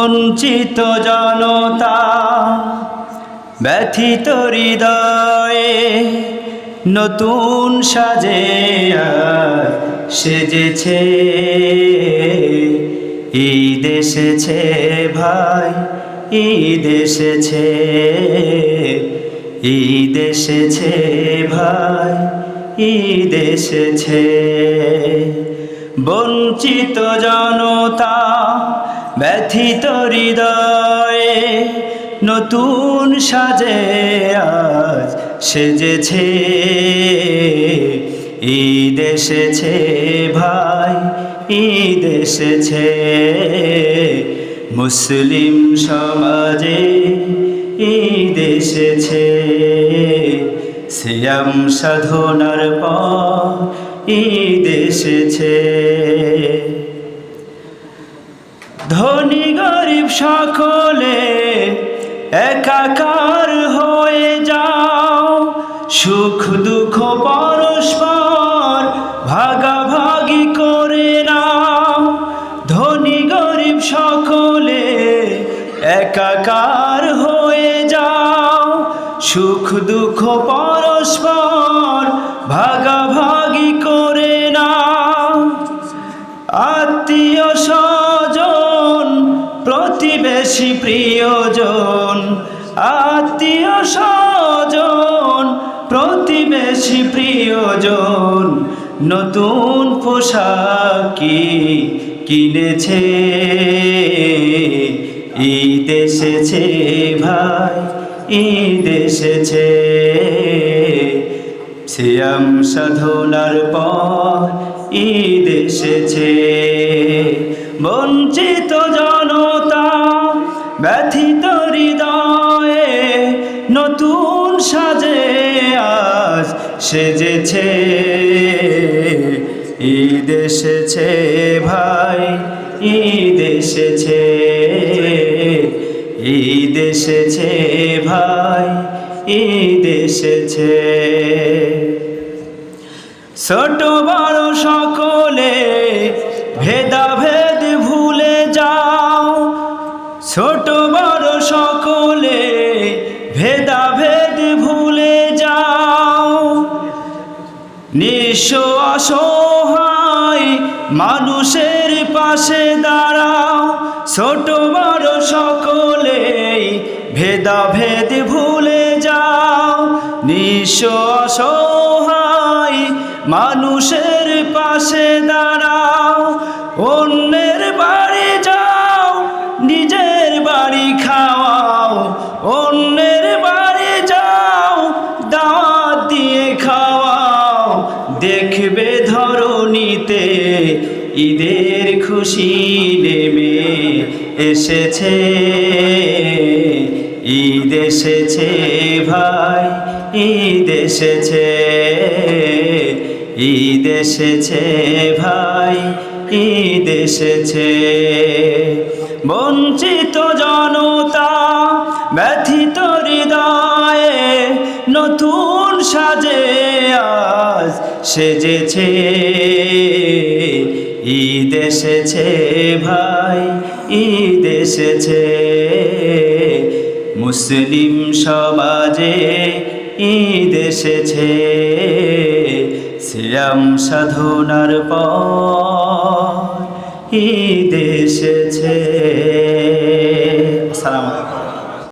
বঞ্চিত জনতা, ব্যথিত হৃদয়ে নতুন সাজে সেজেছে। ঈদ এসেছে ভাই, ঈদ এসেছে ঈদ এসেছে ভাই, ঈদ এসেছে। বঞ্চিত জনতা ব্যথিত হৃদয়ে নতুন সাজে আজ সেজেছে। ঈদ এসেছে ভাই, ঈদ এসেছে। মুসলিম সমাজে ঈদ এসেছে। সিয়াম সাধনার পর ঈদ এসেছে ধনী গরিব সকলে একাকার হয়ে যাও। সুখ দুঃখ পরস্পর ভাগাভাগি করে নাও। ধনী গরিব সকলে একাকার হয়ে যাও। সুখ দুঃখ পরস্পর ভাগাভাগি প্রতিবেশী প্রিয়জন, আত্মীয় স্বজন, প্রতিবেশী প্রিয়জন, নতুন পোশাক কি কিনেছে? ঈদ এসেছে ভাই, ঈদ এসেছে। সিয়াম সাধনার পর ঈদ এসেছে। বঞ্চিত জনতা ব্যথিত হৃদয়ে নতুন সাজে আজ সেজেছে। ঈদ এসেছে ভাই, ঈদ এসেছে। ঈদ এসেছে ভাই, ঈদ এসেছে। ছোট বড় সকলে ভেদাভেদ ছোট বড় সকলে ভেদাভেদ ভুলে যাও। নিঃস্ব অসহায় মানুষের পাশে দাঁড়াও। ছোট বড় সকলে ভেদাভেদ ভুলে যাও। নিঃস্ব অসহায় মানুষের পাশে দাঁড়াও। অন্যের বাড়ি ধরণীতে ঈদের খুশি নেমে এসেছে। ঈদ এসেছে ভাই, ঈদ এসেছে। ঈদ এসেছে ভাই, ঈদ এসেছে। বঞ্চিত জনতা, ব্যথিত হৃদয়ে নতুন সাজে আজ সেজেছে। ঈদ এসেছে ভাই ঈদ এসেছে। মুসলিম সমাজে ঈদ এসেছে। শ্যাম সাধনার পর ঈদ এসেছে।